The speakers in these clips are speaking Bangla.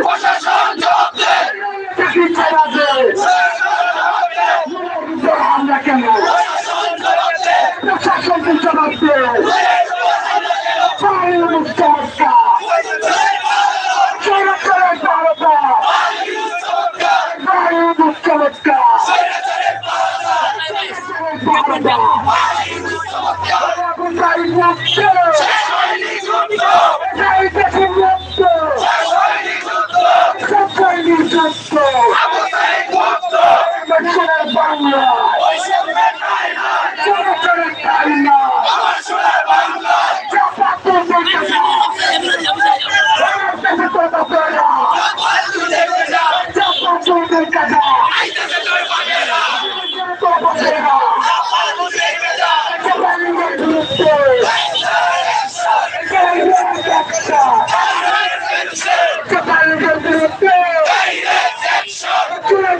Hallelujah.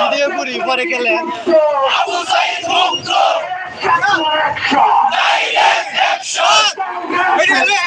ভিডিও করি পরে গেলেন পিছিয়ে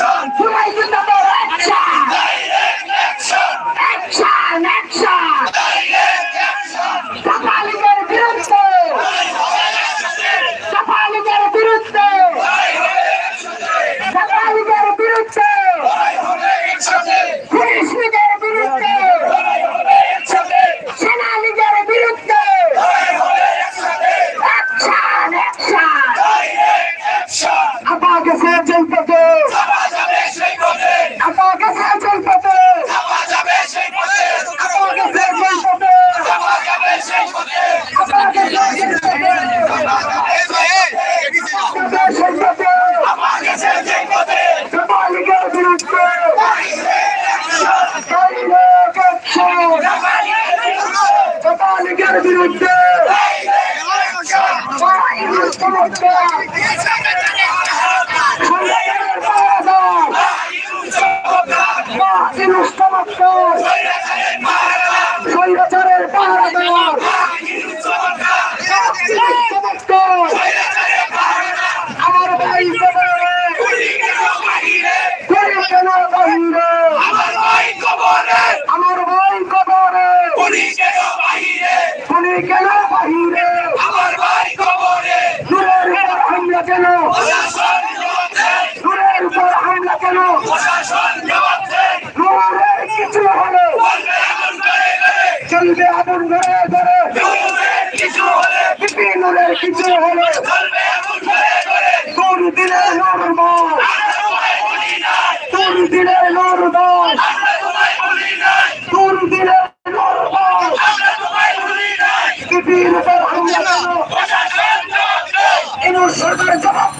action! Who is in the boat? Action! Direct action! Action! Action! Direct action! কাপালিকের বিরুদ্ধে কাপালিকের বিরুদ্ধে কাপালিকের বিরুদ্ধে কৃষ্ণের বিরুদ্ধে সেনালীগের বিরুদ্ধে অ্যাকশন অ্যাকশন you. বিরুদ্ধে সরকারের পাহারাদার কিছু হলে। চলবে আগুন ধরে ধরে। বিপিনুরের কিছু হলে। তোর দিলে নরমাল তোর দিলে নরমাল তোর দিলে নরমাল বিপিন সরকার জবাব